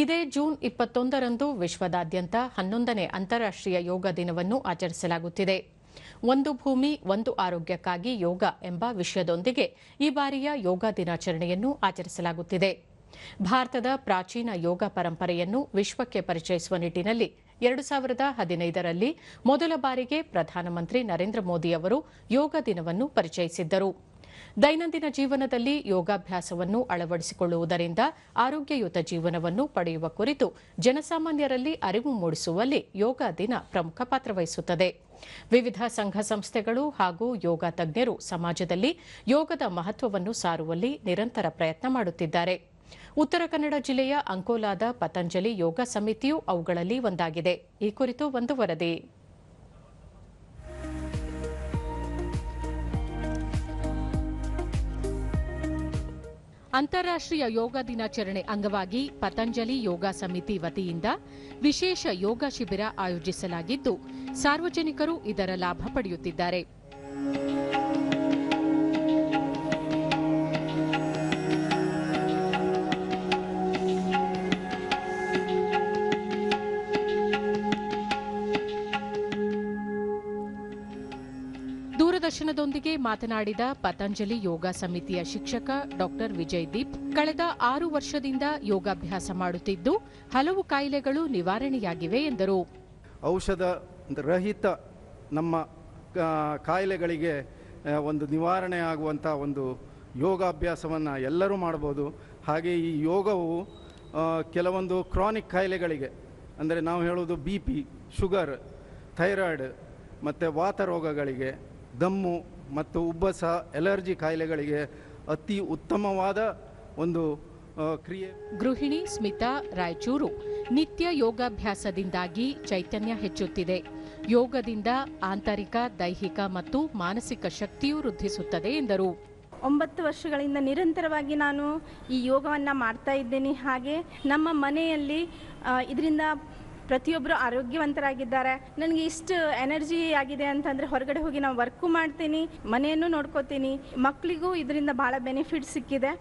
ಇದೇ ಜೂನ್ ಇಪ್ಪತ್ತೊಂದರಂದು ವಿಶ್ವದಾದ್ಯಂತ ಹನ್ನೊಂದನೇ ಅಂತಾರಾಷ್ಟ್ರೀಯ ಯೋಗ ದಿನವನ್ನು ಆಚರಿಸಲಾಗುತ್ತಿದೆ. ಒಂದು ಭೂಮಿ, ಒಂದು ಆರೋಗ್ಯಕ್ಕಾಗಿ ಯೋಗ ಎಂಬ ವಿಷಯದೊಂದಿಗೆ ಈ ಬಾರಿಯ ಯೋಗ ದಿನಾಚರಣೆಯನ್ನು ಆಚರಿಸಲಾಗುತ್ತಿದೆ. ಭಾರತದ ಪ್ರಾಚೀನ ಯೋಗ ಪರಂಪರೆಯನ್ನು ವಿಶ್ವಕ್ಕೆ ಪರಿಚಯಿಸುವ ನಿಟ್ಟಿನಲ್ಲಿ ಎರಡು ಸಾವಿರದ ಹದಿನೈದರಲ್ಲಿ ಮೊದಲ ಬಾರಿಗೆ ಪ್ರಧಾನಮಂತ್ರಿ ನರೇಂದ್ರ ಮೋದಿ ಅವರು ಯೋಗ ದಿನವನ್ನು ಪರಿಚಯಿಸಿದ್ದರು. ದೈನಂದಿನ ಜೀವನದಲ್ಲಿ ಯೋಗಾಭ್ಯಾಸವನ್ನು ಅಳವಡಿಸಿಕೊಳ್ಳುವುದರಿಂದ ಆರೋಗ್ಯಯುತ ಜೀವನವನ್ನು ಪಡೆಯುವ ಕುರಿತು ಜನಸಾಮಾನ್ಯರಲ್ಲಿ ಅರಿವು ಮೂಡಿಸುವಲ್ಲಿ ಯೋಗ ದಿನ ಪ್ರಮುಖ ಪಾತ್ರ ವಹಿಸುತ್ತದೆ. ವಿವಿಧ ಸಂಘ ಸಂಸ್ಥೆಗಳು ಹಾಗೂ ಯೋಗ ತಜ್ಞರು ಸಮಾಜದಲ್ಲಿ ಯೋಗದ ಮಹತ್ವವನ್ನು ಸಾರುವಲ್ಲಿ ನಿರಂತರ ಪ್ರಯತ್ನ ಮಾಡುತ್ತಿದ್ದಾರೆ. ಉತ್ತರ ಕನ್ನಡ ಜಿಲ್ಲೆಯ ಅಂಕೋಲಾದ ಪತಂಜಲಿ ಯೋಗ ಸಮಿತಿಯು ಅವುಗಳಲ್ಲಿ ಒಂದಾಗಿದೆ. ಈ ಕುರಿತು ಒಂದು ವರದಿ. ಅಂತಾರಾಷ್ಟ್ರೀಯ ಯೋಗ ದಿನಾಚರಣೆ ಅಂಗವಾಗಿ ಪತಂಜಲಿ ಯೋಗ ಸಮಿತಿ ವತಿಯಿಂದ ವಿಶೇಷ ಯೋಗ ಶಿಬಿರ ಆಯೋಜಿಸಲಾಗಿದ್ದು, ಸಾರ್ವಜನಿಕರು ಇದರ ಲಾಭ ಪಡೆಯುತ್ತಿದ್ದಾರೆ. ದೂರದರ್ಶನದೊಂದಿಗೆ ಮಾತನಾಡಿದ ಪತಂಜಲಿ ಯೋಗ ಸಮಿತಿಯ ಶಿಕ್ಷಕ ಡಾಕ್ಟರ್ ವಿಜಯ್ ದೀಪ್ ಕಳೆದ ಆರು ವರ್ಷದಿಂದ ಯೋಗಾಭ್ಯಾಸ ಮಾಡುತ್ತಿದ್ದು, ಹಲವು ಕಾಯಿಲೆಗಳು ನಿವಾರಣೆಯಾಗಿವೆ ಎಂದರು. ಔಷಧ ರಹಿತ ನಮ್ಮ ಕಾಯಿಲೆಗಳಿಗೆ ಒಂದು ನಿವಾರಣೆ ಆಗುವಂಥ ಒಂದು ಯೋಗಾಭ್ಯಾಸವನ್ನು ಎಲ್ಲರೂ ಮಾಡ್ಬೋದು ಹಾಗೆ ಈ ಯೋಗವು ಕೆಲವೊಂದು ಕ್ರಾನಿಕ್ ಕಾಯಿಲೆಗಳಿಗೆ, ಅಂದರೆ ನಾವು ಹೇಳೋದು ಬಿ ಪಿ, ಶುಗರ್, ಥೈರಾಯ್ಡ್, ಮತ್ತು ವಾತ ರೋಗಗಳಿಗೆ ದಮ್ಮು ಮತ್ತು ಉಬ್ಬಸ ಎಲರ್ಜಿ ಕಾಯಿಲೆಗಳಿಗೆ ಅತಿ ಉತ್ತಮವಾದ ಒಂದು ಕ್ರಿಯೆ. ಗೃಹಿಣಿ ಸ್ಮಿತಾ ರಾಯಚೂರು ನಿತ್ಯ ಯೋಗಾಭ್ಯಾಸದಿಂದಾಗಿ ಚೈತನ್ಯ ಹೆಚ್ಚುತ್ತಿದೆ. ಯೋಗದಿಂದ ಆಂತರಿಕ ದೈಹಿಕ ಮತ್ತು ಮಾನಸಿಕ ಶಕ್ತಿಯೂ ವೃದ್ಧಿಸುತ್ತದೆ ಎಂದರು. ಒಂಬತ್ತು ವರ್ಷಗಳಿಂದ ನಿರಂತರವಾಗಿ ನಾನು ಈ ಯೋಗವನ್ನು ಮಾಡ್ತಾ ಇದ್ದೇನೆ. ಹಾಗೆ ನಮ್ಮ ಮನೆಯಲ್ಲಿ ಇದರಿಂದ ಪ್ರತಿಯೊಬ್ಬರು ಆರೋಗ್ಯವಂತರಾಗಿದ್ದಾರೆ. ನನಗೆ ಇಷ್ಟು ಎನರ್ಜಿ ಆಗಿದೆ ಅಂತಂದರೆ ಹೊರಗಡೆ ಹೋಗಿ ನಾವು ವರ್ಕು ಮಾಡ್ತೀನಿ, ಮನೆಯನ್ನು ನೋಡ್ಕೋತೀನಿ. ಮಕ್ಕಳಿಗೂ ಇದರಿಂದ ಭಾಳ ಬೆನಿಫಿಟ್ ಸಿಕ್ಕಿದೆ.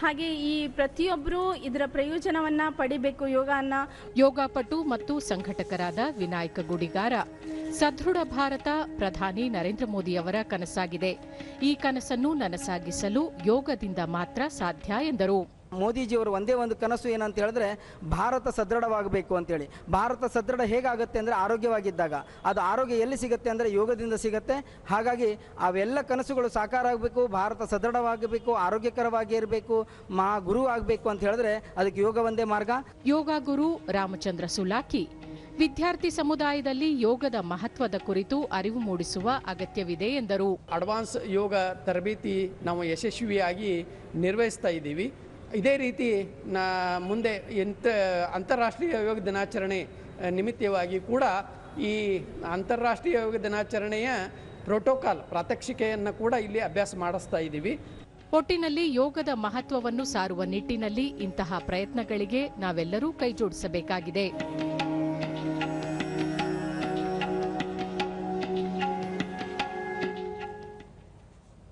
ಹಾಗೆ ಈ ಪ್ರತಿಯೊಬ್ಬರು ಇದರ ಪ್ರಯೋಜನವನ್ನು ಪಡಿಬೇಕು ಯೋಗನ ಯೋಗಪಟು ಮತ್ತು ಸಂಘಟಕರಾದ ವಿನಾಯಕ ಗುಡಿಗಾರ. ಸದೃಢ ಭಾರತ, ಪ್ರಧಾನಿ ನರೇಂದ್ರ ಮೋದಿ ಅವರ ಕನಸಾಗಿದೆ. ಈ ಕನಸನ್ನು ನನಸಾಗಿಸಲು ಯೋಗದಿಂದ ಮಾತ್ರ ಸಾಧ್ಯ ಎಂದರು. ಮೋದಿಜಿಯವರು ಒಂದೇ ಒಂದು ಕನಸು ಏನಂತ ಹೇಳಿದ್ರೆ ಭಾರತ ಸದೃಢವಾಗಬೇಕು ಅಂತೇಳಿ. ಭಾರತ ಸದೃಢ ಹೇಗಾಗುತ್ತೆ ಅಂದರೆ ಆರೋಗ್ಯವಾಗಿದ್ದಾಗ. ಅದು ಆರೋಗ್ಯ ಎಲ್ಲಿ ಸಿಗುತ್ತೆ ಅಂದರೆ ಯೋಗದಿಂದ ಸಿಗುತ್ತೆ. ಹಾಗಾಗಿ ಅವೆಲ್ಲ ಕನಸುಗಳು ಸಾಕಾರ ಆಗಬೇಕು ಭಾರತ ಸದೃಢವಾಗಬೇಕು ಆರೋಗ್ಯಕರವಾಗಿ ಇರಬೇಕು ಮಾ ಗುರು ಆಗಬೇಕು ಅಂತ ಹೇಳಿದ್ರೆ ಅದಕ್ಕೆ ಯೋಗ ಒಂದೇ ಮಾರ್ಗ. ಯೋಗ ಗುರು ರಾಮಚಂದ್ರ ಸುಲಾಕಿ ವಿದ್ಯಾರ್ಥಿ ಸಮುದಾಯದಲ್ಲಿ ಯೋಗದ ಮಹತ್ವದ ಕುರಿತು ಅರಿವು ಮೂಡಿಸುವ ಅಗತ್ಯವಿದೆ ಎಂದರು. ಅಡ್ವಾನ್ಸ್ ಯೋಗ ತರಬೇತಿ ನಾವು ಯಶಸ್ವಿಯಾಗಿ ನಿರ್ವಹಿಸ್ತಾ ಇದ್ದೀವಿ. ಇದೇ ರೀತಿ ನಾ ಮುಂದೆ ಎಂತ ಅಂತಾರಾಷ್ಟ್ರೀಯ ಯೋಗ ದಿನಾಚರಣೆ ನಿಮಿತ್ತವಾಗಿ ಕೂಡ ಈ ಅಂತಾರಾಷ್ಟ್ರೀಯ ಯೋಗ ದಿನಾಚರಣೆಯ ಪ್ರೋಟೋಕಾಲ್, ಪ್ರಾತ್ಯಕ್ಷಿಕೆಯನ್ನು ಕೂಡ ಇಲ್ಲಿ ಅಭ್ಯಾಸ ಮಾಡಿಸ್ತಾ ಇದ್ದೀವಿ ಒಟ್ಟಿನಲ್ಲಿ ಯೋಗದ ಮಹತ್ವವನ್ನು ಸಾರುವ ನಿಟ್ಟಿನಲ್ಲಿ ಇಂತಹ ಪ್ರಯತ್ನಗಳಿಗೆ ನಾವೆಲ್ಲರೂ ಕೈಜೋಡಿಸಬೇಕಾಗಿದೆ.